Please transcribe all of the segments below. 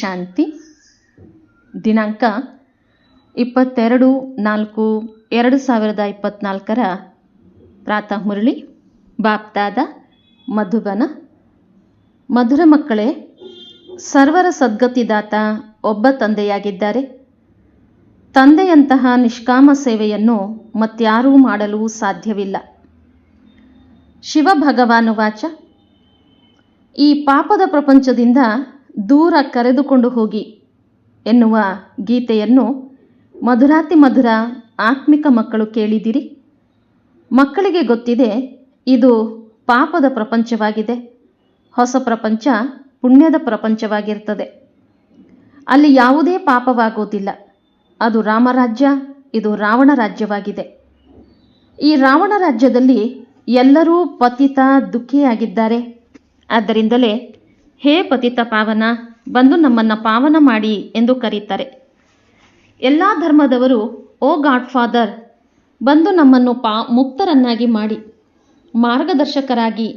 ಶಾಂತಿ. ದಿನಾಂಕ ಇಪ್ಪತ್ತೆರಡು ನಾಲ್ಕು ಎರಡು ಸಾವಿರದ ಇಪ್ಪತ್ತ್ನಾಲ್ಕರ ಪ್ರಾತಃ ಮುರಳಿ, ಬಾಪ್ತಾದ, ಮಧುಬನ. ಮಧುರ ಮಕ್ಕಳೇ, ಸರ್ವರ ಸದ್ಗತಿದಾತ ಒಬ್ಬ ತಂದೆಯಾಗಿದ್ದಾರೆ. ತಂದೆಯಂತಹ ನಿಷ್ಕಾಮ ಸೇವೆಯನ್ನು ಮತ್ಯಾರೂ ಮಾಡಲು ಸಾಧ್ಯವಿಲ್ಲ. ಶಿವ ಭಗವಾನುವಾಚ ಈ ಪಾಪದ ಪ್ರಪಂಚದಿಂದ ದೂರ ಕರೆದುಕೊಂಡು ಹೋಗಿ ಎನ್ನುವ ಗೀತೆಯನ್ನು ಮಧುರಾತಿ ಮಧುರ ಆತ್ಮಿಕ ಮಕ್ಕಳು ಕೇಳಿದಿರಿ. ಮಕ್ಕಳಿಗೆ ಗೊತ್ತಿದೆ, ಇದು ಪಾಪದ ಪ್ರಪಂಚವಾಗಿದೆ, ಹೊಸ ಪ್ರಪಂಚ ಪುಣ್ಯದ ಪ್ರಪಂಚವಾಗಿರ್ತದೆ. ಅಲ್ಲಿ ಯಾವುದೇ ಪಾಪವಾಗುವುದಿಲ್ಲ. ಅದು ರಾಮರಾಜ್ಯ, ಇದು ರಾವಣ ರಾಜ್ಯವಾಗಿದೆ. ಈ ರಾವಣ ರಾಜ್ಯದಲ್ಲಿ ಎಲ್ಲರೂ ಪತಿತ, ದುಃಖಿಯಾಗಿದ್ದಾರೆ. ಆದ್ದರಿಂದಲೇ ಹೇ ಪತಿತ ಪಾವನ, ಬಂದು ನಮ್ಮನ್ನು ಪಾವನ ಮಾಡಿ ಎಂದು ಕರೀತಾರೆ. ಎಲ್ಲ ಧರ್ಮದವರು, ಓ ಗಾಡ್ ಫಾದರ್, ಬಂದು ನಮ್ಮನ್ನು ಪಾ, ಮುಕ್ತರನ್ನಾಗಿ ಮಾಡಿ, ಮಾರ್ಗದರ್ಶಕರಾಗಿ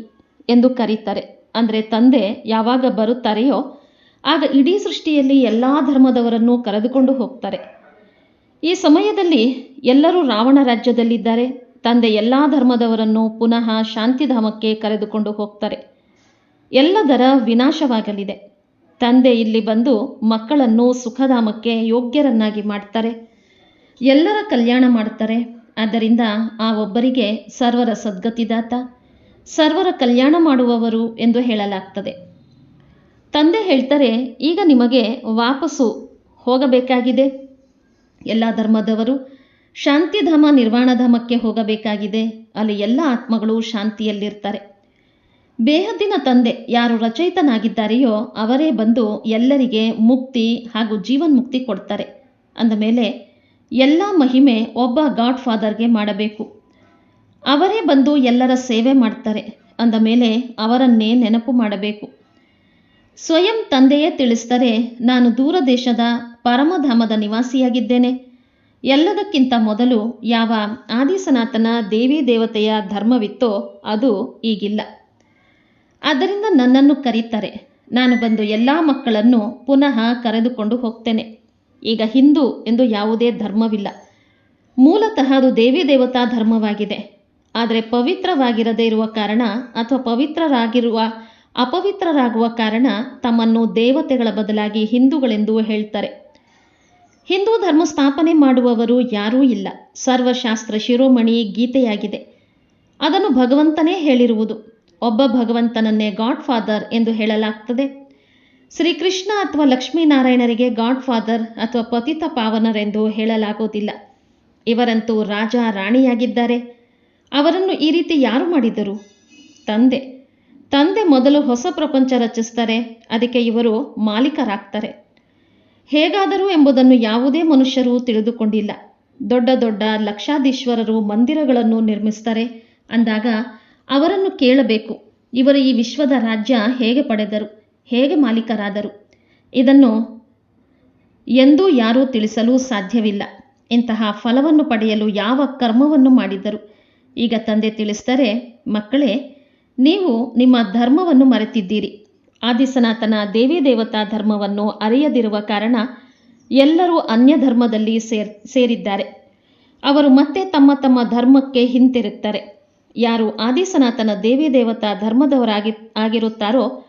ಎಂದು ಕರೀತಾರೆ. ಅಂದರೆ ತಂದೆ ಯಾವಾಗ ಬರುತ್ತಾರೆಯೋ, ಆಗ ಇಡೀ ಸೃಷ್ಟಿಯಲ್ಲಿ ಎಲ್ಲ ಧರ್ಮದವರನ್ನು ಕರೆದುಕೊಂಡು ಹೋಗ್ತಾರೆ. ಈ ಸಮಯದಲ್ಲಿ ಎಲ್ಲರೂ ರಾವಣ ರಾಜ್ಯದಲ್ಲಿದ್ದಾರೆ. ತಂದೆ ಎಲ್ಲ ಧರ್ಮದವರನ್ನು ಪುನಃ ಶಾಂತಿಧಾಮಕ್ಕೆ ಕರೆದುಕೊಂಡು ಹೋಗ್ತಾರೆ. ಎಲ್ಲದರ ವಿನಾಶವಾಗಲಿದೆ. ತಂದೆ ಇಲ್ಲಿ ಬಂದು ಮಕ್ಕಳನ್ನು ಸುಖಧಾಮಕ್ಕೆ ಯೋಗ್ಯರನ್ನಾಗಿ ಮಾಡ್ತಾರೆ. ಎಲ್ಲರ ಕಲ್ಯಾಣ ಮಾಡ್ತಾರೆ. ಆದ್ದರಿಂದ ಆ ಒಬ್ಬರಿಗೆ ಸರ್ವರ ಸದ್ಗತಿದಾತ ಸರ್ವರ ಕಲ್ಯಾಣ ಮಾಡುವವರು ಎಂದು ಹೇಳಲಾಗ್ತದೆ. ತಂದೆ ಹೇಳ್ತಾರೆ, ಈಗ ನಿಮಗೆ ವಾಪಸ್ಸು ಹೋಗಬೇಕಾಗಿದೆ. ಎಲ್ಲ ಧರ್ಮದವರು ಶಾಂತಿಧಾಮ ನಿರ್ವಾಣಧಾಮಕ್ಕೆ ಹೋಗಬೇಕಾಗಿದೆ. ಅಲ್ಲಿ ಎಲ್ಲ ಆತ್ಮಗಳು ಶಾಂತಿಯಲ್ಲಿರ್ತಾರೆ. ಬೇಹದ್ದಿನ ತಂದೆ ಯಾರು ರಚಯಿತನಾಗಿದ್ದಾರೆಯೋ ಅವರೇ ಬಂದು ಎಲ್ಲರಿಗೆ ಮುಕ್ತಿ ಹಾಗೂ ಜೀವನ್ಮುಕ್ತಿ ಕೊಡ್ತಾರೆ. ಅಂದಮೇಲೆ ಎಲ್ಲ ಮಹಿಮೆ ಒಬ್ಬ ಗಾಡ್ ಫಾದರ್ಗೆ ಮಾಡಬೇಕು. ಅವರೇ ಬಂದು ಎಲ್ಲರ ಸೇವೆ ಮಾಡ್ತಾರೆ. ಅಂದ ಮೇಲೆ ಅವರನ್ನೇ ನೆನಪು ಮಾಡಬೇಕು. ಸ್ವಯಂ ತಂದೆಯೇ ತಿಳಿಸ್ತಾರೆ ನಾನು ದೂರ ದೇಶದ ಪರಮಧಾಮದ ನಿವಾಸಿಯಾಗಿದ್ದೇನೆ. ಎಲ್ಲದಕ್ಕಿಂತ ಮೊದಲು ಯಾವ ಆದಿಸನಾತನ ದೇವಿ ದೇವತೆಯ ಧರ್ಮವಿತ್ತೋ ಅದು ಈಗಿಲ್ಲ. ಆದ್ದರಿಂದ ನನ್ನನ್ನು ಕರೀತಾರೆ. ನಾನು ಬಂದು ಎಲ್ಲ ಮಕ್ಕಳನ್ನು ಪುನಃ ಕರೆದುಕೊಂಡು ಹೋಗ್ತೇನೆ. ಈಗ ಹಿಂದೂ ಎಂದು ಯಾವುದೇ ಧರ್ಮವಿಲ್ಲ. ಮೂಲತಃ ಅದು ದೇವಿ ದೇವತಾ ಧರ್ಮವಾಗಿದೆ. ಆದರೆ ಪವಿತ್ರವಾಗಿರದೇ ಇರುವ ಕಾರಣ ಅಥವಾ ಪವಿತ್ರರಾಗಿರುವ, ಅಪವಿತ್ರರಾಗುವ ಕಾರಣ ತಮ್ಮನ್ನು ದೇವತೆಗಳ ಬದಲಾಗಿ ಹಿಂದೂಗಳೆಂದು ಹೇಳ್ತಾರೆ. ಹಿಂದೂ ಧರ್ಮ ಸ್ಥಾಪನೆ ಮಾಡುವವರು ಯಾರೂ ಇಲ್ಲ. ಸರ್ವಶಾಸ್ತ್ರ ಶಿರೋಮಣಿ ಗೀತೆಯಾಗಿದೆ. ಅದನ್ನು ಭಗವಂತನೇ ಹೇಳಿರುವುದು. ಒಬ್ಬ ಭಗವಂತನನ್ನೇ ಗಾಡ್ ಫಾದರ್ ಎಂದು ಹೇಳಲಾಗ್ತದೆ. ಶ್ರೀಕೃಷ್ಣ ಅಥವಾ ಲಕ್ಷ್ಮೀನಾರಾಯಣರಿಗೆ ಗಾಡ್ ಫಾದರ್ ಅಥವಾ ಪತಿತ ಪಾವನರೆಂದು ಹೇಳಲಾಗುವುದಿಲ್ಲ. ಇವರಂತೂ ರಾಜ ರಾಣಿಯಾಗಿದ್ದಾರೆ. ಅವರನ್ನು ಈ ರೀತಿ ಯಾರು ಮಾಡಿದರು? ತಂದೆ. ತಂದೆ ಮೊದಲು ಹೊಸ ಪ್ರಪಂಚ ರಚಿಸ್ತಾರೆ, ಅದಕ್ಕೆ ಇವರು ಮಾಲೀಕರಾಗ್ತಾರೆ. ಹೇಗಾದರೂ ಎಂಬುದನ್ನು ಯಾವುದೇ ಮನುಷ್ಯರು ತಿಳಿದುಕೊಂಡಿಲ್ಲ. ದೊಡ್ಡ ದೊಡ್ಡ ಲಕ್ಷಾಧೀಶ್ವರರು ಮಂದಿರಗಳನ್ನು ನಿರ್ಮಿಸ್ತಾರೆ. ಅಂದಾಗ ಅವರನ್ನು ಕೇಳಬೇಕು. ಇವರು ಈ ವಿಶ್ವದ ರಾಜ್ಯ ಹೇಗೆ ಪಡೆದರು, ಹೇಗೆ ಮಾಲೀಕರಾದರು, ಇದನ್ನು ಎಂದೂ ಯಾರೂ ತಿಳಿಸಲು ಸಾಧ್ಯವಿಲ್ಲ. ಇಂತಹ ಫಲವನ್ನು ಪಡೆಯಲು ಯಾವ ಕರ್ಮವನ್ನು ಮಾಡಿದ್ದರು ಈಗ ತಂದೆ ತಿಳಿಸ್ತಾರೆ ಮಕ್ಕಳೇ, ನೀವು ನಿಮ್ಮ ಧರ್ಮವನ್ನು ಮರೆತಿದ್ದೀರಿ. ಆದಿಸನಾತನ ದೇವಿ ದೇವತಾ ಧರ್ಮವನ್ನು ಅರಿಯದಿರುವ ಕಾರಣ ಎಲ್ಲರೂ ಅನ್ಯ ಧರ್ಮದಲ್ಲಿ ಸೇರ್, ಸೇರಿದ್ದಾರೆ. ಅವರು ಮತ್ತೆ ತಮ್ಮ ತಮ್ಮ ಧರ್ಮಕ್ಕೆ ಹಿಂತಿರುತ್ತಾರೆ ಯಾರು ಆದಿಸನಾತನ ದೇವಿ ದೇವತಾ ಧರ್ಮದವರಾಗಿ ಆಗಿರುತ್ತಾರೋ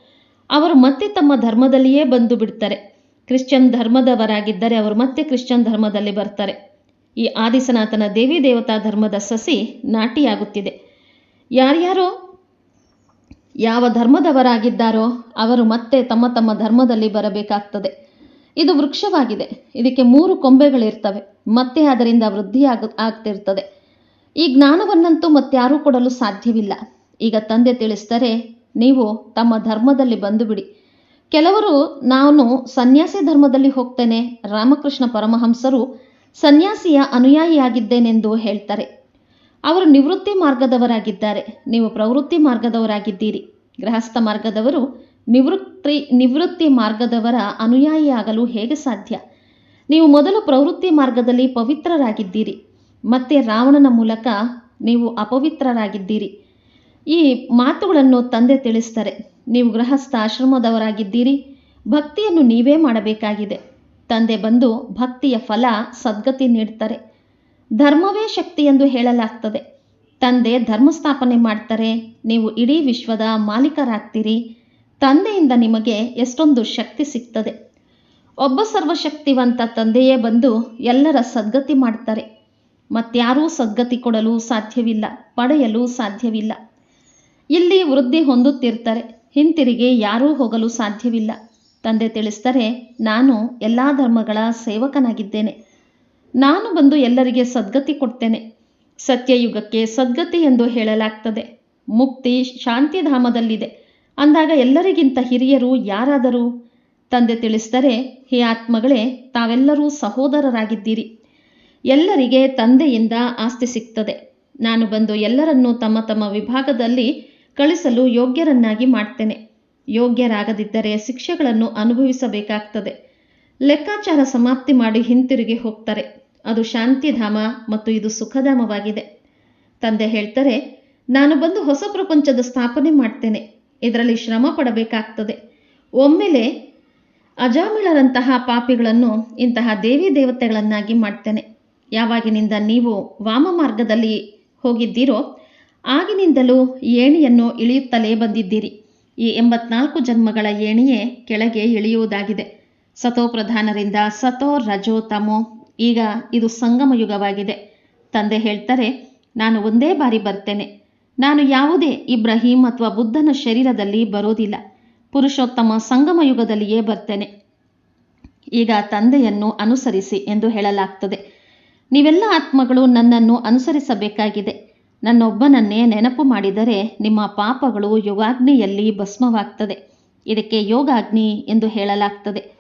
ಅವರು ಮತ್ತೆ ತಮ್ಮ ಧರ್ಮದಲ್ಲಿಯೇ ಬಂದು ಬಿಡ್ತಾರೆ. ಕ್ರಿಶ್ಚಿಯನ್ ಧರ್ಮದವರಾಗಿದ್ದರೆ ಅವರು ಮತ್ತೆ ಕ್ರಿಶ್ಚಿಯನ್ ಧರ್ಮದಲ್ಲಿ ಬರ್ತಾರೆ. ಈ ಆದಿಸನಾತನ ದೇವಿ ದೇವತಾ ಧರ್ಮದ ಸಸಿ ನಾಟಿಯಾಗುತ್ತಿದೆ. ಯಾರ್ಯಾರೋ ಯಾವ ಧರ್ಮದವರಾಗಿದ್ದಾರೋ ಅವರು ಮತ್ತೆ ತಮ್ಮ ತಮ್ಮ ಧರ್ಮದಲ್ಲಿ ಬರಬೇಕಾಗ್ತದೆ. ಇದು ವೃಕ್ಷವಾಗಿದೆ. ಇದಕ್ಕೆ ಮೂರು ಕೊಂಬೆಗಳಿರ್ತವೆ. ಮತ್ತೆ ಅದರಿಂದ ವೃದ್ಧಿ ಆಗ ಆಗ್ತಿರ್ತದೆ. ಈ ಜ್ಞಾನವನ್ನಂತೂ ಮತ್ಯಾರೂ ಕೊಡಲು ಸಾಧ್ಯವಿಲ್ಲ. ಈಗ ತಂದೆ ತಿಳಿಸ್ತಾರೆ ನೀವು ತಮ್ಮ ಧರ್ಮದಲ್ಲಿ ಬಂದು ಬಿಡಿ ಕೆಲವರು, ನಾನು ಸನ್ಯಾಸಿ ಧರ್ಮದಲ್ಲಿ ಹೋಗ್ತೇನೆ, ರಾಮಕೃಷ್ಣ ಪರಮಹಂಸರು ಸನ್ಯಾಸಿಯ ಅನುಯಾಯಿಯಾಗಿದ್ದೇನೆಂದು ಹೇಳ್ತಾರೆ. ಅವರು ನಿವೃತ್ತಿ ಮಾರ್ಗದವರಾಗಿದ್ದಾರೆ, ನೀವು ಪ್ರವೃತ್ತಿ ಮಾರ್ಗದವರಾಗಿದ್ದೀರಿ. ಗೃಹಸ್ಥ ಮಾರ್ಗದವರು ನಿವೃತ್ತಿ ನಿವೃತ್ತಿ ಮಾರ್ಗದವರ ಅನುಯಾಯಿಯಾಗಲು ಹೇಗೆ ಸಾಧ್ಯ? ನೀವು ಮೊದಲು ಪ್ರವೃತ್ತಿ ಮಾರ್ಗದಲ್ಲಿ ಪವಿತ್ರರಾಗಿದ್ದೀರಿ. ಮತ್ತೆ ರಾವಣನ ಮೂಲಕ ನೀವು ಅಪವಿತ್ರರಾಗಿದ್ದೀರಿ. ಈ ಮಾತುಗಳನ್ನು ತಂದೆ ತಿಳಿಸ್ತಾರೆ. ನೀವು ಗೃಹಸ್ಥ ಆಶ್ರಮದವರಾಗಿದ್ದೀರಿ. ಭಕ್ತಿಯನ್ನು ನೀವೇ ಮಾಡಬೇಕಾಗಿದೆ. ತಂದೆ ಬಂದು ಭಕ್ತಿಯ ಫಲ, ಸದ್ಗತಿ ನೀಡ್ತಾರೆ. ಧರ್ಮವೇ ಶಕ್ತಿ ಎಂದು ಹೇಳಲಾಗ್ತದೆ. ತಂದೆ ಧರ್ಮ ಸ್ಥಾಪನೆ ಮಾಡ್ತಾರೆ. ನೀವು ಇಡೀ ವಿಶ್ವದ ಮಾಲೀಕರಾಗ್ತೀರಿ. ತಂದೆಯಿಂದ ನಿಮಗೆ ಎಷ್ಟೊಂದು ಶಕ್ತಿ ಸಿಗ್ತದೆ. ಒಬ್ಬ ಸರ್ವಶಕ್ತಿವಂತ ತಂದೆಯೇ ಬಂದು ಎಲ್ಲರ ಸದ್ಗತಿ ಮಾಡ್ತಾರೆ. ಮತ್ಯಾರೂ ಸದ್ಗತಿ ಕೊಡಲು ಸಾಧ್ಯವಿಲ್ಲ, ಪಡೆಯಲು ಸಾಧ್ಯವಿಲ್ಲ. ಇಲ್ಲಿ ವೃದ್ಧಿ ಹೊಂದುತ್ತಿರ್ತಾರೆ, ಹಿಂತಿರುಗಿ ಯಾರೂ ಹೋಗಲು ಸಾಧ್ಯವಿಲ್ಲ. ತಂದೆ ತಿಳಿಸ್ತಾರೆ ನಾನು ಎಲ್ಲ ಧರ್ಮಗಳ ಸೇವಕನಾಗಿದ್ದೇನೆ. ನಾನು ಬಂದು ಎಲ್ಲರಿಗೆ ಸದ್ಗತಿ ಕೊಡ್ತೇನೆ. ಸತ್ಯಯುಗಕ್ಕೆ ಸದ್ಗತಿ ಎಂದು ಹೇಳಲಾಗ್ತದೆ. ಮುಕ್ತಿ ಶಾಂತಿಧಾಮದಲ್ಲಿದೆ. ಅಂದಾಗ ಎಲ್ಲರಿಗಿಂತ ಹಿರಿಯರು ಯಾರಾದರೂ? ತಂದೆ ತಿಳಿಸ್ತಾರೆ ಹೇ ಆತ್ಮಗಳೇ, ತಾವೆಲ್ಲರೂ ಸಹೋದರರಾಗಿದ್ದೀರಿ. ಎಲ್ಲರಿಗೆ ತಂದೆಯಿಂದ ಆಸ್ತಿ ಸಿಗ್ತದೆ. ನಾನು ಬಂದು ಎಲ್ಲರನ್ನೂ ತಮ್ಮ ತಮ್ಮ ವಿಭಾಗದಲ್ಲಿ ಕಳಿಸಲು ಯೋಗ್ಯರನ್ನಾಗಿ ಮಾಡ್ತೇನೆ. ಯೋಗ್ಯರಾಗದಿದ್ದರೆ ಶಿಕ್ಷೆಗಳನ್ನು ಅನುಭವಿಸಬೇಕಾಗ್ತದೆ. ಲೆಕ್ಕಾಚಾರ ಸಮಾಪ್ತಿ ಮಾಡಿ ಹಿಂತಿರುಗಿ ಹೋಗ್ತಾರೆ. ಅದು ಶಾಂತಿಧಾಮ ಮತ್ತು ಇದು ಸುಖಧಾಮವಾಗಿದೆ. ತಂದೆ ಹೇಳ್ತಾರೆ, ನಾನು ಬಂದು ಹೊಸ ಪ್ರಪಂಚದ ಸ್ಥಾಪನೆ ಮಾಡ್ತೇನೆ. ಇದರಲ್ಲಿ ಶ್ರಮ ಪಡಬೇಕಾಗ್ತದೆ. ಒಮ್ಮೆಲೆ ಅಜಾಮಿಳರಂತಹ ಪಾಪಿಗಳನ್ನು ಇಂತಹ ದೇವಿ ದೇವತೆಗಳನ್ನಾಗಿ ಮಾಡ್ತೇನೆ. ಯಾವಾಗಿನಿಂದ ನೀವು ವಾಮ ಮಾರ್ಗದಲ್ಲಿ ಹೋಗಿದ್ದೀರೋ, ಆಗಿನಿಂದಲೂ ಏಣಿಯನ್ನು ಇಳಿಯುತ್ತಲೇ ಬಂದಿದ್ದೀರಿ. ಈ ಎಂಬತ್ನಾಲ್ಕು ಜನ್ಮಗಳ ಏಣಿಯೇ ಕೆಳಗೆ ಇಳಿಯುವುದಾಗಿದೆ. ಸತೋ ಪ್ರಧಾನರಿಂದ ಸತೋ ರಜೋ ತಮೋ. ಈಗ ಇದು ಸಂಗಮ ಯುಗವಾಗಿದೆ ತಂದೆ ಹೇಳ್ತಾರೆ, ನಾನು ಒಂದೇ ಬಾರಿ ಬರ್ತೇನೆ. ನಾನು ಯಾವುದೇ ಇಬ್ರಾಹಿಂ ಅಥವಾ ಬುದ್ಧನ ಶರೀರದಲ್ಲಿ ಬರೋದಿಲ್ಲ. ಪುರುಷೋತ್ತಮ ಸಂಗಮ ಯುಗದಲ್ಲಿಯೇ ಬರ್ತೇನೆ. ಈಗ ತಂದೆಯನ್ನು ಅನುಸರಿಸಿ ಎಂದು ಹೇಳಲಾಗ್ತದೆ. ನೀವೆಲ್ಲ ಆತ್ಮಗಳು ನನ್ನನ್ನು ಅನುಸರಿಸಬೇಕಾಗಿದೆ. ನನ್ನೊಬ್ಬನನ್ನೇ ನೆನಪು ಮಾಡಿದರೆ ನಿಮ್ಮ ಪಾಪಗಳು ಯೋಗಾಗ್ನಿಯಲ್ಲಿ ಭಸ್ಮವಾಗ್ತದೆ. ಇದಕ್ಕೆ ಯೋಗಾಗ್ನಿ ಎಂದು ಹೇಳಲಾಗ್ತದೆ.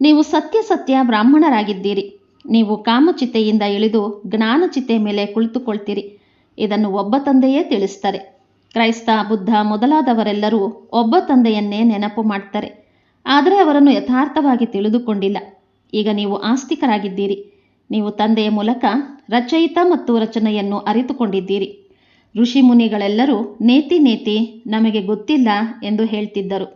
ನೀವು ಸತ್ಯ ಸತ್ಯ ಬ್ರಾಹ್ಮಣರಾಗಿದ್ದೀರಿ. ನೀವು ಕಾಮಚಿತೆಯಿಂದ ಇಳಿದು ಜ್ಞಾನಚಿತೆ ಮೇಲೆ ಕುಳಿತುಕೊಳ್ತೀರಿ. ಇದನ್ನು ಒಬ್ಬ ತಂದೆಯೇ ತಿಳಿಸ್ತಾರೆ. ಕ್ರೈಸ್ತ, ಬುದ್ಧ ಮೊದಲಾದವರೆಲ್ಲರೂ ಒಬ್ಬ ತಂದೆಯನ್ನೇ ನೆನಪು ಮಾಡ್ತಾರೆ. ಆದರೆ ಅವರನ್ನು ಯಥಾರ್ಥವಾಗಿ ತಿಳಿದುಕೊಂಡಿಲ್ಲ. ಈಗ ನೀವು ಆಸ್ತಿಕರಾಗಿದ್ದೀರಿ. ನೀವು ತಂದೆಯ ಮೂಲಕ ರಚಯಿತ ಮತ್ತು ರಚನೆಯನ್ನು ಅರಿತುಕೊಂಡಿದ್ದೀರಿ. ಋಷಿ ಮುನಿಗಳೆಲ್ಲರೂ ನೇತಿ ನೇತಿ ನಮಗೆ ಗೊತ್ತಿಲ್ಲ ಎಂದು ಹೇಳ್ತಿದ್ದರು.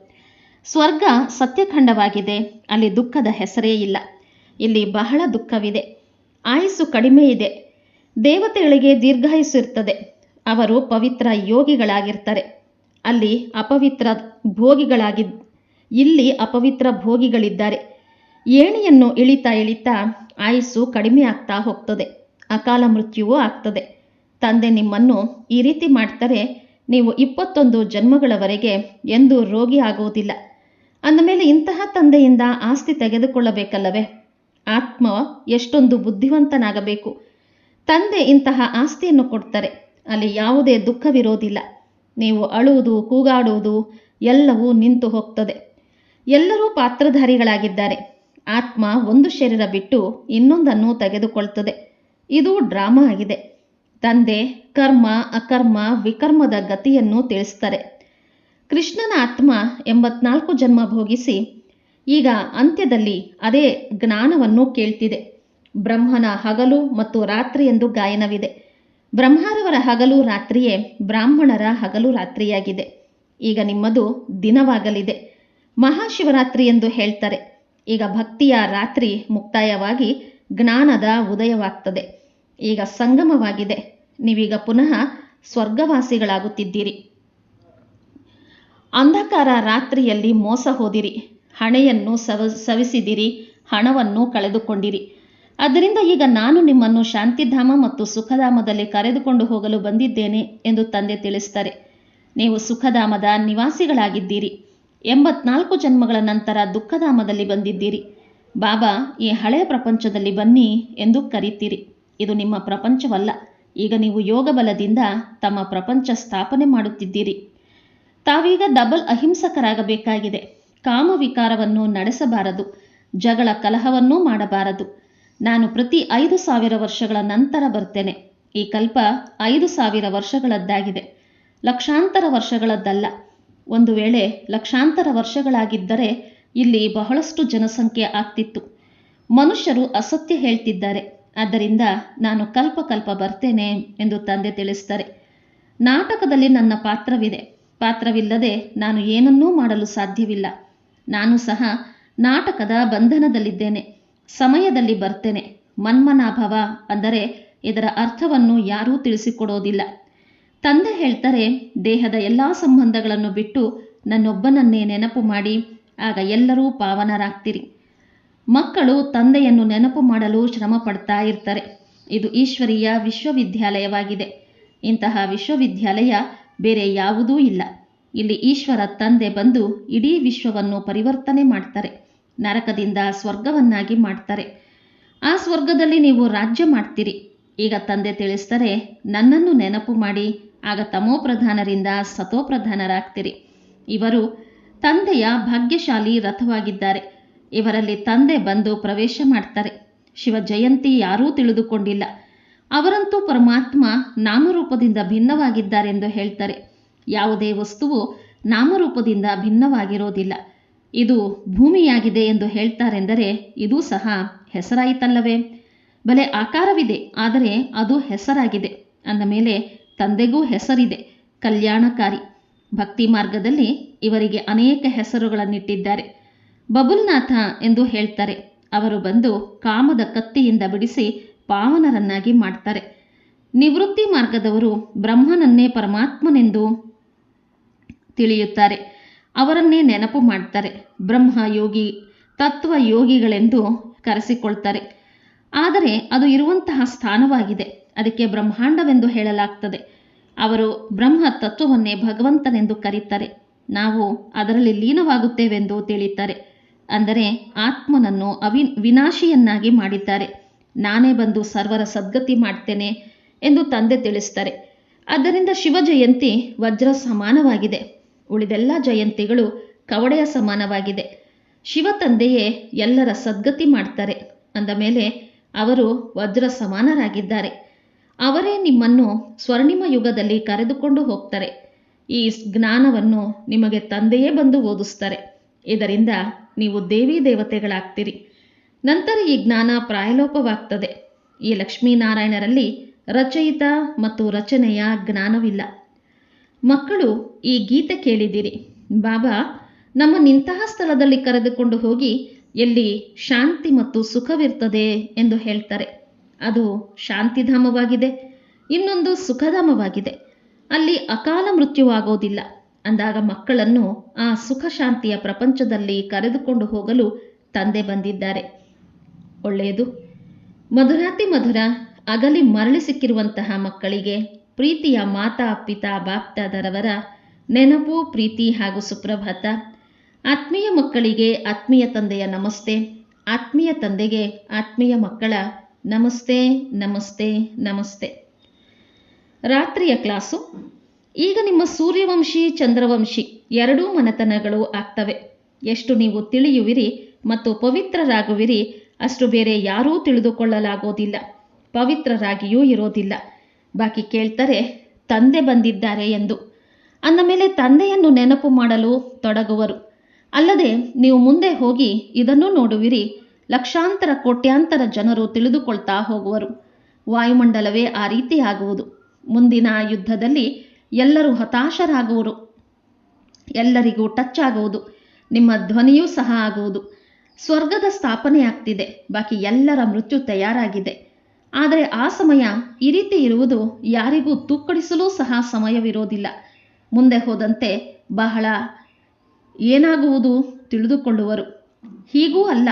ಸ್ವರ್ಗ ಸತ್ಯಖಂಡವಾಗಿದೆ, ಅಲ್ಲಿ ದುಃಖದ ಹೆಸರೇ ಇಲ್ಲ. ಇಲ್ಲಿ ಬಹಳ ದುಃಖವಿದೆ. ಆಯಸ್ಸು ಕಡಿಮೆ ಇದೆ. ದೇವತೆಗಳಿಗೆ ದೀರ್ಘಾಯುಸ್ಸು ಅವರು ಪವಿತ್ರ ಯೋಗಿಗಳಾಗಿರ್ತಾರೆ. ಅಲ್ಲಿ ಅಪವಿತ್ರ ಭೋಗಿಗಳಾಗಿ, ಇಲ್ಲಿ ಅಪವಿತ್ರ ಭೋಗಿಗಳಿದ್ದಾರೆ. ಏಣಿಯನ್ನು ಇಳಿತಾ ಇಳಿತಾ ಆಯುಸ್ಸು ಕಡಿಮೆ ಆಗ್ತಾ ಹೋಗ್ತದೆ. ಅಕಾಲ ಮೃತ್ಯುವೂ ಆಗ್ತದೆ. ತಂದೆ ನಿಮ್ಮನ್ನು ಈ ರೀತಿ ಮಾಡ್ತಾರೆ, ನೀವು ಇಪ್ಪತ್ತೊಂದು ಜನ್ಮಗಳವರೆಗೆ ಎಂದೂ ರೋಗಿ ಆಗುವುದಿಲ್ಲ. ಅಂದಮೇಲೆ ಇಂತಹ ತಂದೆಯಿಂದ ಆಸ್ತಿ ತೆಗೆದುಕೊಳ್ಳಬೇಕಲ್ಲವೇ? ಆತ್ಮ ಎಷ್ಟೊಂದು ಬುದ್ಧಿವಂತನಾಗಬೇಕು. ತಂದೆ ಇಂತಹ ಆಸ್ತಿಯನ್ನು ಕೊಡ್ತಾರೆ, ಅಲ್ಲಿ ಯಾವುದೇ ದುಃಖವಿರೋದಿಲ್ಲ. ನೀವು ಅಳುವುದು, ಕೂಗಾಡುವುದು ಎಲ್ಲವೂ ನಿಂತು ಹೋಗ್ತದೆ. ಎಲ್ಲರೂ ಪಾತ್ರಧಾರಿಗಳಾಗಿದ್ದಾರೆ. ಆತ್ಮ ಒಂದು ಶರೀರ ಬಿಟ್ಟು ಇನ್ನೊಂದನ್ನು ತೆಗೆದುಕೊಳ್ತದೆ. ಇದು ಡ್ರಾಮಾ ಆಗಿದೆ. ತಂದೆ ಕರ್ಮ, ಅಕರ್ಮ, ವಿಕರ್ಮದ ಗತಿಯನ್ನು ತಿಳಿಸ್ತಾರೆ. ಕೃಷ್ಣನ ಆತ್ಮ ಎಂಬತ್ನಾಲ್ಕು ಜನ್ಮ ಭೋಗಿಸಿ, ಈಗ ಅಂತ್ಯದಲ್ಲಿ ಅದೇ ಜ್ಞಾನವನ್ನು ಕೇಳ್ತಿದೆ. ಬ್ರಹ್ಮನ ಹಗಲು ಮತ್ತು ರಾತ್ರಿ ಎಂದು ಗಾಯನವಿದೆ. ಬ್ರಹ್ಮರವರ ಹಗಲು ರಾತ್ರಿಯೇ ಬ್ರಾಹ್ಮಣರ ಹಗಲು ರಾತ್ರಿಯಾಗಿದೆ. ಈಗ ನಿಮ್ಮದು ದಿನವಾಗಲಿದೆ. ಮಹಾಶಿವರಾತ್ರಿ ಎಂದು ಹೇಳ್ತಾರೆ. ಈಗ ಭಕ್ತಿಯ ರಾತ್ರಿ ಮುಕ್ತಾಯವಾಗಿ ಜ್ಞಾನದ ಉದಯವಾಗ್ತದೆ. ಈಗ ಸಂಗಮವಾಗಿದೆ. ನೀವೀಗ ಪುನಃ ಸ್ವರ್ಗವಾಸಿಗಳಾಗುತ್ತಿದ್ದೀರಿ. ಅಂಧಕಾರ ರಾತ್ರಿಯಲ್ಲಿ ಮೋಸ ಹೋದಿರಿ. ಹಣೆಯನ್ನು ಸವ, ಸವಿಸಿದಿರಿ. ಹಣವನ್ನು ಕಳೆದುಕೊಂಡಿರಿ. ಅದರಿಂದ ಈಗ ನಾನು ನಿಮ್ಮನ್ನು ಶಾಂತಿಧಾಮ ಮತ್ತು ಸುಖಧಾಮದಲ್ಲಿ ಕರೆದುಕೊಂಡು ಹೋಗಲು ಬಂದಿದ್ದೇನೆ ಎಂದು ತಂದೆ ತಿಳಿಸ್ತಾರೆ. ನೀವು ಸುಖಧಾಮದ ನಿವಾಸಿಗಳಾಗಿದ್ದೀರಿ. ಎಂಬತ್ನಾಲ್ಕು ಜನ್ಮಗಳ ನಂತರ ದುಃಖಧಾಮದಲ್ಲಿ ಬಂದಿದ್ದೀರಿ. ಬಾಬಾ, ಈ ಹಳೆಯ ಪ್ರಪಂಚದಲ್ಲಿ ಬನ್ನಿ ಎಂದು ಕರೀತೀರಿ. ಇದು ನಿಮ್ಮ ಪ್ರಪಂಚವಲ್ಲ. ಈಗ ನೀವು ಯೋಗ ಬಲದಿಂದ ತಮ್ಮ ಪ್ರಪಂಚ ಸ್ಥಾಪನೆ ಮಾಡುತ್ತಿದ್ದೀರಿ. ತಾವೀಗ ಡಬಲ್ ಅಹಿಂಸಕರಾಗಬೇಕಾಗಿದೆ. ಕಾಮ ವಿಕಾರವನ್ನು ನಡೆಸಬಾರದು. ಜಗಳ ಕಲಹವನ್ನೂ ಮಾಡಬಾರದು. ನಾನು ಪ್ರತಿ ಐದು ಸಾವಿರ ವರ್ಷಗಳ ನಂತರ ಬರ್ತೇನೆ. ಈ ಕಲ್ಪ ಐದು ಸಾವಿರ ವರ್ಷಗಳದ್ದಾಗಿದೆ. ಲಕ್ಷಾಂತರ ವರ್ಷಗಳದ್ದಲ್ಲ. ಒಂದು ವೇಳೆ ಲಕ್ಷಾಂತರ ವರ್ಷಗಳಾಗಿದ್ದರೆ ಇಲ್ಲಿ ಬಹಳಷ್ಟು ಜನಸಂಖ್ಯೆ ಆಗ್ತಿತ್ತು. ಮನುಷ್ಯರು ಅಸತ್ಯ ಹೇಳ್ತಿದ್ದಾರೆ. ಆದ್ದರಿಂದ ನಾನು ಕಲ್ಪ ಕಲ್ಪ ಬರ್ತೇನೆ ಎಂದು ತಂದೆ ತಿಳಿಸ್ತಾರೆ. ನಾಟಕದಲ್ಲಿ ನನ್ನ ಪಾತ್ರವಿದೆ. ಪಾತ್ರವಿಲ್ಲದೆ ನಾನು ಏನನ್ನೂ ಮಾಡಲು ಸಾಧ್ಯವಿಲ್ಲ. ನಾನು ಸಹ ನಾಟಕದ ಬಂಧನದಲ್ಲಿದ್ದೇನೆ. ಸಮಯದಲ್ಲಿ ಬರ್ತೇನೆ. ಮನ್ಮನಾಭವ ಅಂದರೆ ಇದರ ಅರ್ಥವನ್ನು ಯಾರೂ ತಿಳಿಸಿಕೊಡೋದಿಲ್ಲ. ತಂದೆ ಹೇಳ್ತಾರೆ, ದೇಹದ ಎಲ್ಲ ಸಂಬಂಧಗಳನ್ನು ಬಿಟ್ಟು ನನ್ನೊಬ್ಬನನ್ನೇ ನೆನಪು ಮಾಡಿ, ಆಗ ಎಲ್ಲರೂ ಪಾವನರಾಗ್ತೀರಿ. ಮಕ್ಕಳು ತಂದೆಯನ್ನು ನೆನಪು ಮಾಡಲು ಶ್ರಮ ಪಡ್ತಾ ಇರ್ತಾರೆ. ಇದು ಈಶ್ವರೀಯ ವಿಶ್ವವಿದ್ಯಾಲಯವಾಗಿದೆ. ಇಂತಹ ವಿಶ್ವವಿದ್ಯಾಲಯ ಬೇರೆ ಯಾವುದೂ ಇಲ್ಲ. ಇಲ್ಲಿ ಈಶ್ವರ ತಂದೆ ಬಂದು ಇಡೀ ವಿಶ್ವವನ್ನು ಪರಿವರ್ತನೆ ಮಾಡ್ತಾರೆ. ನರಕದಿಂದ ಸ್ವರ್ಗವನ್ನಾಗಿ ಮಾಡ್ತಾರೆ. ಆ ಸ್ವರ್ಗದಲ್ಲಿ ನೀವು ರಾಜ್ಯ ಮಾಡ್ತೀರಿ. ಈಗ ತಂದೆ ತಿಳಿಸ್ತಾರೆ, ನನ್ನನ್ನು ನೆನಪು ಮಾಡಿ ಆಗ ತಮೋಪ್ರಧಾನರಿಂದ ಸತೋಪ್ರಧಾನರಾಗ್ತೀರಿ. ಇವರು ತಂದೆಯ ಭಾಗ್ಯಶಾಲಿ ರಥವಾಗಿದ್ದಾರೆ. ಇವರಲ್ಲಿ ತಂದೆ ಬಂದು ಪ್ರವೇಶ ಮಾಡ್ತಾರೆ. ಶಿವ ಜಯಂತಿ ಯಾರೂ ತಿಳಿದುಕೊಂಡಿಲ್ಲ. ಅವರಂತೂ ಪರಮಾತ್ಮ ನಾಮರೂಪದಿಂದ ಭಿನ್ನವಾಗಿದ್ದಾರೆಂದು ಹೇಳ್ತಾರೆ. ಯಾವುದೇ ವಸ್ತುವು ನಾಮರೂಪದಿಂದ ಭಿನ್ನವಾಗಿರೋದಿಲ್ಲ. ಇದು ಭೂಮಿಯಾಗಿದೆ ಎಂದು ಹೇಳ್ತಾರೆಂದರೆ ಇದೂ ಸಹ ಹೆಸರಾಯಿತಲ್ಲವೇ? ಬಲೆ ಆಕಾರವಿದೆ, ಆದರೆ ಅದು ಹೆಸರಾಗಿದೆ. ಅಂದ ಮೇಲೆ ತಂದೆಗೂ ಹೆಸರಿದೆ. ಕಲ್ಯಾಣಕಾರಿ. ಭಕ್ತಿ ಮಾರ್ಗದಲ್ಲಿ ಇವರಿಗೆ ಅನೇಕ ಹೆಸರುಗಳನ್ನಿಟ್ಟಿದ್ದಾರೆ. ಬಬುಲ್ನಾಥ ಎಂದು ಹೇಳ್ತಾರೆ. ಅವರು ಬಂದು ಕಾಮದ ಕತ್ತಿಯಿಂದ ಬಿಡಿಸಿ ಪಾವನರನ್ನಾಗಿ ಮಾಡ್ತಾರೆ. ನಿವೃತ್ತಿ ಮಾರ್ಗದವರು ಬ್ರಹ್ಮನನ್ನೇ ಪರಮಾತ್ಮನೆಂದು ತಿಳಿಯುತ್ತಾರೆ. ಅವರನ್ನೇ ನೆನಪು ಮಾಡ್ತಾರೆ. ಬ್ರಹ್ಮ ಯೋಗಿ, ತತ್ವ ಯೋಗಿಗಳೆಂದು ಕರೆಸಿಕೊಳ್ತಾರೆ. ಆದರೆ ಅದು ಇರುವಂತಹ ಸ್ಥಾನವಾಗಿದೆ. ಅದಕ್ಕೆ ಬ್ರಹ್ಮಾಂಡವೆಂದು ಹೇಳಲಾಗ್ತದೆ. ಅವರು ಬ್ರಹ್ಮ ತತ್ವವನ್ನೇ ಭಗವಂತನೆಂದು ಕರೀತಾರೆ. ನಾವು ಅದರಲ್ಲಿ ಲೀನವಾಗುತ್ತೇವೆಂದು ತಿಳಿತಾರೆ ಅಂದರೆ ಆತ್ಮನನ್ನು ಅವಿನ್ ವಿನಾಶಿಯನ್ನಾಗಿ ಮಾಡಿದ್ದಾರೆ. ನಾನೇ ಬಂದು ಸರ್ವರ ಸದ್ಗತಿ ಮಾಡ್ತೇನೆ ಎಂದು ತಂದೆ ತಿಳಿಸ್ತಾರೆ. ಆದ್ದರಿಂದ ಶಿವ ಜಯಂತಿ ವಜ್ರ ಸಮಾನವಾಗಿದೆ. ಉಳಿದೆಲ್ಲ ಜಯಂತಿಗಳು ಕವಡೆಯ ಸಮಾನವಾಗಿದೆ. ಶಿವ ತಂದೆಯೇ ಎಲ್ಲರ ಸದ್ಗತಿ ಮಾಡ್ತಾರೆ. ಅಂದ ಮೇಲೆ ಅವರು ವಜ್ರ ಸಮಾನರಾಗಿದ್ದಾರೆ. ಅವರೇ ನಿಮ್ಮನ್ನು ಸ್ವರ್ಣಿಮ ಯುಗದಲ್ಲಿ ಕರೆದುಕೊಂಡು ಹೋಗ್ತಾರೆ. ಈ ಜ್ಞಾನವನ್ನು ನಿಮಗೆ ತಂದೆಯೇ ಬಂದು ಓದಿಸ್ತಾರೆ. ಇದರಿಂದ ನೀವು ದೇವಿ ದೇವತೆಗಳಾಗ್ತೀರಿ. ನಂತರ ಈ ಜ್ಞಾನ ಪ್ರಾಯಲೋಪವಾಗ್ತದೆ. ಈ ಲಕ್ಷ್ಮೀನಾರಾಯಣರಲ್ಲಿ ರಚಯಿತ ಮತ್ತು ರಚನೆಯ ಜ್ಞಾನವಿಲ್ಲ. ಮಕ್ಕಳು ಈ ಗೀತೆ ಕೇಳಿದಿರಿ ಬಾಬಾ ನಮ್ಮನ್ನಿಂತಹ ಸ್ಥಳದಲ್ಲಿ ಕರೆದುಕೊಂಡು ಹೋಗಿ ಎಲ್ಲಿ ಶಾಂತಿ ಮತ್ತು ಸುಖವಿರ್ತದೆ ಎಂದು ಹೇಳ್ತಾರೆ. ಅದು ಶಾಂತಿಧಾಮವಾಗಿದೆ, ಇನ್ನೊಂದು ಸುಖಧಾಮವಾಗಿದೆ. ಅಲ್ಲಿ ಅಕಾಲ ಮೃತ್ಯುವಾಗೋದಿಲ್ಲ. ಅಂದಾಗ ಮಕ್ಕಳನ್ನು ಆ ಸುಖ ಶಾಂತಿಯ ಪ್ರಪಂಚದಲ್ಲಿ ಕರೆದುಕೊಂಡು ಹೋಗಲು ತಂದೆ ಬಂದಿದ್ದಾರೆ. ಒಳ್ಳೆಯದು. ಮಧುರಾತಿ ಮಧುರ, ಅಗಲಿ ಮರಳಿ ಸಿಕ್ಕಿರುವಂತಹ ಮಕ್ಕಳಿಗೆ ಪ್ರೀತಿಯ ಮಾತಾ ಪಿತಾ ಬಾಪ್ತಾದರವರ ನೆನಪು, ಪ್ರೀತಿ ಹಾಗೂ ಸುಪ್ರಭಾತ. ಆತ್ಮೀಯ ಮಕ್ಕಳಿಗೆ ಆತ್ಮೀಯ ತಂದೆಯ ನಮಸ್ತೆ. ಆತ್ಮೀಯ ತಂದೆಗೆ ಆತ್ಮೀಯ ಮಕ್ಕಳ ನಮಸ್ತೆ ನಮಸ್ತೆ ನಮಸ್ತೆ. ರಾತ್ರಿಯ ಕ್ಲಾಸು. ಈಗ ನಿಮ್ಮ ಸೂರ್ಯವಂಶಿ, ಚಂದ್ರವಂಶಿ ಎರಡೂ ಮನೆತನಗಳು ಆಗ್ತವೆ. ಎಷ್ಟು ನೀವು ತಿಳಿಯುವಿರಿ ಮತ್ತು ಪವಿತ್ರರಾಗುವಿರಿ, ಅಷ್ಟು ಬೇರೆ ಯಾರೂ ತಿಳಿದುಕೊಳ್ಳಲಾಗೋದಿಲ್ಲ. ಪವಿತ್ರರಾಗಿಯೂ ಇರೋದಿಲ್ಲ. ಬಾಕಿ ಕೇಳ್ತಾರೆ, ತಂದೆ ಬಂದಿದ್ದಾರೆ ಎಂದು. ಅಂದ ಮೇಲೆ ತಂದೆಯನ್ನು ನೆನಪು ಮಾಡಲು ತೊಡಗುವರು. ಅಲ್ಲದೆ, ನೀವು ಮುಂದೆ ಹೋಗಿ ಇದನ್ನು ನೋಡುವಿರಿ. ಲಕ್ಷಾಂತರ, ಕೋಟ್ಯಾಂತರ ಜನರು ತಿಳಿದುಕೊಳ್ತಾ ಹೋಗುವರು. ವಾಯುಮಂಡಲವೇ ಆ ರೀತಿ ಆಗುವುದು ಮುಂದಿನ ಯುದ್ಧದಲ್ಲಿ ಎಲ್ಲರೂ ಹತಾಶರಾಗುವರು. ಎಲ್ಲರಿಗೂ ಟಚ್ ಆಗುವುದು. ನಿಮ್ಮ ಧ್ವನಿಯೂ ಸಹ ಆಗುವುದು. ಸ್ವರ್ಗದ ಸ್ಥಾಪನೆ ಆಗ್ತಿದೆ. ಬಾಕಿ ಎಲ್ಲರ ಮೃತ್ಯು ತಯಾರಾಗಿದೆ. ಆದರೆ ಆ ಸಮಯ ಈ ರೀತಿ ಇರುವುದು ಯಾರಿಗೂ ತೂಕಡಿಸಲೂ ಸಹ ಸಮಯವಿರೋದಿಲ್ಲ. ಮುಂದೆ ಹೋದಂತೆ ಬಹಳ ಏನಾಗುವುದು ತಿಳಿದುಕೊಳ್ಳುವರು. ಹೀಗೂ ಅಲ್ಲ.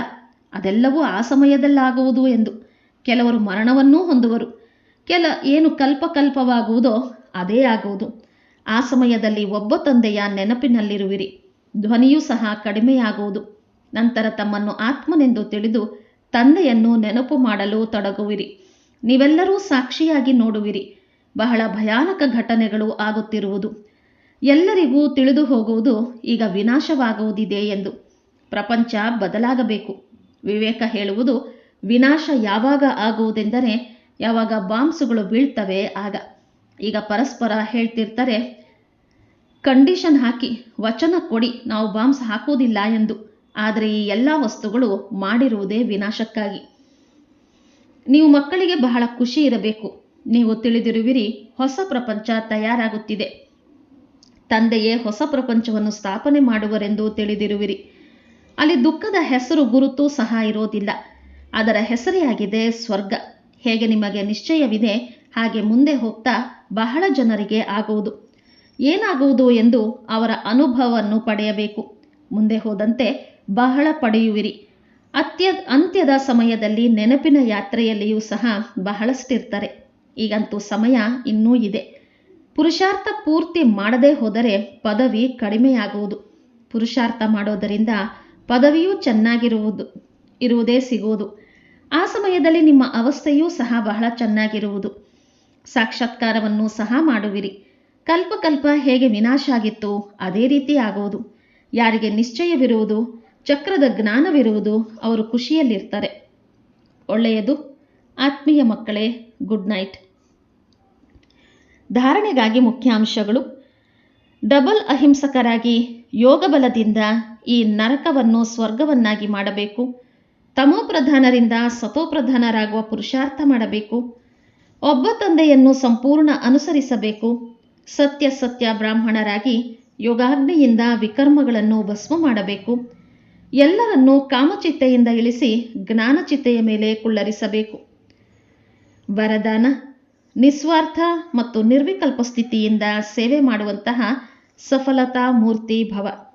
ಅದೆಲ್ಲವೂ ಆ ಸಮಯದಲ್ಲಾಗುವುದು ಎಂದು ಕೆಲವರು ಮರಣವನ್ನೂ ಹೊಂದುವರು. ಕೆಲ ಏನು ಕಲ್ಪಕಲ್ಪವಾಗುವುದೋ ಅದೇ ಆಗುವುದು. ಆ ಸಮಯದಲ್ಲಿ ಒಬ್ಬ ತಂದೆಯ ನೆನಪಿನಲ್ಲಿರುವಿರಿ. ಧ್ವನಿಯೂ ಸಹ ಕಡಿಮೆಯಾಗುವುದು. ನಂತರ ತಮ್ಮನ್ನು ಆತ್ಮನೆಂದು ತಿಳಿದು ತಂದೆಯನ್ನು ನೆನಪು ಮಾಡಲು ತೊಡಗುವಿರಿ. ನೀವೆಲ್ಲರೂ ಸಾಕ್ಷಿಯಾಗಿ ನೋಡುವಿರಿ. ಬಹಳ ಭಯಾನಕ ಘಟನೆಗಳು ಆಗುತ್ತಿರುವುದು. ಎಲ್ಲರಿಗೂ ತಿಳಿದು ಹೋಗುವುದು ಈಗ ವಿನಾಶವಾಗುವುದಿದೆ ಎಂದು. ಪ್ರಪಂಚ ಬದಲಾಗಬೇಕು. ವಿವೇಕ ಹೇಳುವುದು, ವಿನಾಶ ಯಾವಾಗ ಆಗುವುದೆಂದರೆ ಯಾವಾಗ ಬಾಂಬ್ಸುಗಳು ಬೀಳ್ತವೆ ಆಗ. ಈಗ ಪರಸ್ಪರ ಹೇಳ್ತಿರ್ತಾರೆ, ಕಂಡೀಷನ್ ಹಾಕಿ, ವಚನ ಕೊಡಿ, ನಾವು ಬಾಂಬ್ಸ್ ಹಾಕುವುದಿಲ್ಲ ಎಂದು. ಆದರೆ ಈ ಎಲ್ಲ ವಸ್ತುಗಳು ಮಾಡಿರುವುದೇ ವಿನಾಶಕ್ಕಾಗಿ. ನೀವು ಮಕ್ಕಳಿಗೆ ಬಹಳ ಖುಷಿ ಇರಬೇಕು. ನೀವು ತಿಳಿದಿರುವಿರಿ, ಹೊಸ ಪ್ರಪಂಚ ತಯಾರಾಗುತ್ತಿದೆ. ತಂದೆಯೇ ಹೊಸ ಪ್ರಪಂಚವನ್ನು ಸ್ಥಾಪನೆ ಮಾಡುವರೆಂದು ತಿಳಿದಿರುವಿರಿ. ಅಲ್ಲಿ ದುಃಖದ ಹೆಸರು ಗುರುತು ಸಹ ಇರೋದಿಲ್ಲ. ಅದರ ಹೆಸರೇ ಆಗಿದೆ ಸ್ವರ್ಗ. ಹೇಗೆ ನಿಮಗೆ ನಿಶ್ಚಯವಿದೆ, ಹಾಗೆ ಮುಂದೆ ಹೋಗ್ತಾ ಬಹಳ ಜನರಿಗೆ ಆಗುವುದು. ಏನಾಗುವುದು ಎಂದು ಅವರ ಅನುಭವವನ್ನು ಪಡೆಯಬೇಕು. ಮುಂದೆ ಹೋದಂತೆ ಬಹಳ ಪಡೆಯುವಿರಿ. ಅತ್ಯ, ಅಂತ್ಯದ ಸಮಯದಲ್ಲಿ ನೆನಪಿನ ಯಾತ್ರೆಯಲ್ಲಿಯೂ ಸಹ ಬಹಳಷ್ಟಿರ್ತಾರೆ. ಈಗಂತೂ ಸಮಯ ಇನ್ನೂ ಇದೆ. ಪುರುಷಾರ್ಥ ಪೂರ್ತಿ ಮಾಡದೇ ಹೋದರೆ ಪದವಿ ಕಡಿಮೆಯಾಗುವುದು. ಪುರುಷಾರ್ಥ ಮಾಡೋದರಿಂದ ಪದವಿಯೂ ಚೆನ್ನಾಗಿರುವುದು, ಇರುವುದೇ ಸಿಗುವುದು. ಆ ಸಮಯದಲ್ಲಿ ನಿಮ್ಮ ಅವಸ್ಥೆಯೂ ಸಹ ಬಹಳ ಚೆನ್ನಾಗಿರುವುದು. ಸಾಕ್ಷಾತ್ಕಾರವನ್ನು ಸಹ ಮಾಡುವಿರಿ. ಕಲ್ಪಕಲ್ಪ ಹೇಗೆ ವಿನಾಶ ಆಗಿತ್ತು ಅದೇ ರೀತಿ ಆಗುವುದು. ಯಾರಿಗೆ ನಿಶ್ಚಯವಿರುವುದು, ಚಕ್ರದ ಜ್ಞಾನವಿರುವುದು, ಅವರು ಖುಷಿಯಲ್ಲಿರ್ತಾರೆ. ಒಳ್ಳೆಯದು. ಆತ್ಮೀಯ ಮಕ್ಕಳೇ, ಗುಡ್ ನೈಟ್. ಧಾರಣೆಗಾಗಿ ಮುಖ್ಯಾಂಶಗಳು. ಡಬಲ್ ಅಹಿಂಸಕರಾಗಿ ಯೋಗ ಬಲದಿಂದ ಈ ನರಕವನ್ನು ಸ್ವರ್ಗವನ್ನಾಗಿ ಮಾಡಬೇಕು. ತಮೋಪ್ರಧಾನರಿಂದ ಸತೋಪ್ರಧಾನರಾಗುವ ಪುರುಷಾರ್ಥ ಮಾಡಬೇಕು. ಒಬ್ಬ ತಂದೆಯನ್ನು ಸಂಪೂರ್ಣ ಅನುಸರಿಸಬೇಕು. ಸತ್ಯ ಸತ್ಯ ಬ್ರಾಹ್ಮಣರಾಗಿ ಯೋಗಾಗ್ನಿಯಿಂದ ವಿಕರ್ಮಗಳನ್ನು ಭಸ್ಮ ಮಾಡಬೇಕು. ಎಲ್ಲರನ್ನೂ ಕಾಮಚಿತ್ತೆಯಿಂದ ಇಳಿಸಿ ಜ್ಞಾನಚಿತ್ತೆಯ ಮೇಲೆ ಕುಳ್ಳರಿಸಬೇಕು. ವರದಾನ, ನಿಸ್ವಾರ್ಥ ಮತ್ತು ನಿರ್ವಿಕಲ್ಪ ಸ್ಥಿತಿಯಿಂದ ಸೇವೆ ಮಾಡುವಂತಹ ಸಫಲತಾ ಮೂರ್ತಿ ಭವ.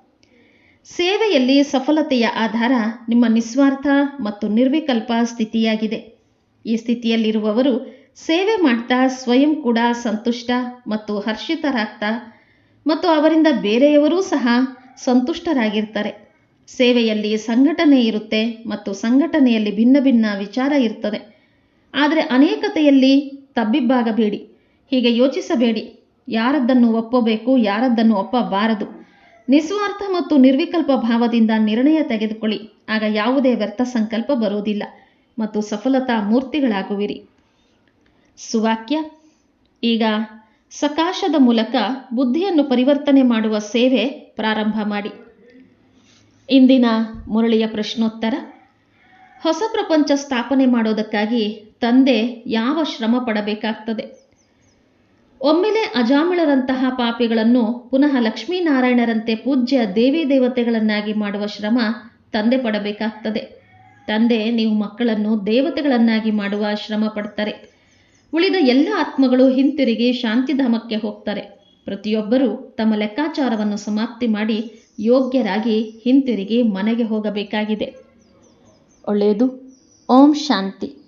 ಸೇವೆಯಲ್ಲಿ ಸಫಲತೆಯ ಆಧಾರ ನಿಮ್ಮ ನಿಸ್ವಾರ್ಥ ಮತ್ತು ನಿರ್ವಿಕಲ್ಪ ಸ್ಥಿತಿಯಾಗಿದೆ. ಈ ಸ್ಥಿತಿಯಲ್ಲಿರುವವರು ಸೇವೆ ಮಾಡ್ತಾ ಸ್ವಯಂ ಕೂಡ ಸಂತುಷ್ಟ ಮತ್ತು ಹರ್ಷಿತರಾಗ್ತಾ ಮತ್ತು ಅವರಿಂದ ಬೇರೆಯವರೂ ಸಹ ಸಂತುಷ್ಟರಾಗಿರ್ತಾರೆ. ಸೇವೆಯಲ್ಲಿ ಸಂಘಟನೆ ಇರುತ್ತೆ ಮತ್ತು ಸಂಘಟನೆಯಲ್ಲಿ ಭಿನ್ನ ಭಿನ್ನ ವಿಚಾರ ಇರ್ತದೆ. ಆದರೆ ಅನೇಕತೆಯಲ್ಲಿ ತಬ್ಬಿಬ್ಬಾಗಬೇಡಿ. ಹೀಗೆ ಯೋಚಿಸಬೇಡಿ. ಯಾರದ್ದನ್ನು ಒಪ್ಪಬೇಕು, ಯಾರದ್ದನ್ನು ಒಪ್ಪಬಾರದು. ನಿಸ್ವಾರ್ಥ ಮತ್ತು ನಿರ್ವಿಕಲ್ಪ ಭಾವದಿಂದ ನಿರ್ಣಯ ತೆಗೆದುಕೊಳ್ಳಿ. ಆಗ ಯಾವುದೇ ವ್ಯರ್ಥ ಸಂಕಲ್ಪ ಬರುವುದಿಲ್ಲ ಮತ್ತು ಸಫಲತಾ ಮೂರ್ತಿಗಳಾಗುವಿರಿ. ಸುವಾಕ್ಯ. ಈಗ ಸಕಾಶದ ಮೂಲಕ ಬುದ್ಧಿಯನ್ನು ಪರಿವರ್ತನೆ ಮಾಡುವ ಸೇವೆ ಪ್ರಾರಂಭ ಮಾಡಿ. ಇಂದಿನ ಮುರಳಿಯ ಪ್ರಶ್ನೋತ್ತರ. ಹೊಸ ಪ್ರಪಂಚ ಸ್ಥಾಪನೆ ಮಾಡೋದಕ್ಕಾಗಿ ತಂದೆ ಯಾವ ಶ್ರಮ ಪಡಬೇಕಾಗ್ತದೆ? ಒಮ್ಮೆಲೆ ಅಜಾಮಿಳರಂತಹ ಪಾಪಿಗಳನ್ನು ಪುನಃ ಲಕ್ಷ್ಮೀನಾರಾಯಣರಂತೆ ಪೂಜ್ಯ ದೇವಿ ದೇವತೆಗಳನ್ನಾಗಿ ಮಾಡುವ ಶ್ರಮ ತಂದೆ ಪಡಬೇಕಾಗ್ತದೆ. ತಂದೆ, ನೀವು ಮಕ್ಕಳನ್ನು ದೇವತೆಗಳನ್ನಾಗಿ ಮಾಡುವ ಶ್ರಮ ಪಡ್ತಾರೆ. ಉಳಿದ ಎಲ್ಲ ಆತ್ಮಗಳು ಹಿಂತಿರುಗಿ ಶಾಂತಿಧಾಮಕ್ಕೆ ಹೋಗ್ತಾರೆ. ಪ್ರತಿಯೊಬ್ಬರೂ ತಮ್ಮ ಲೆಕ್ಕಾಚಾರವನ್ನು ಸಮಾಪ್ತಿ ಮಾಡಿ ಯೋಗ್ಯರಾಗಿ ಹಿಂತಿರುಗಿ ಮನೆಗೆ ಹೋಗಬೇಕಾಗಿದೆ. ಒಳ್ಳೆಯದು. ಓಂ ಶಾಂತಿ.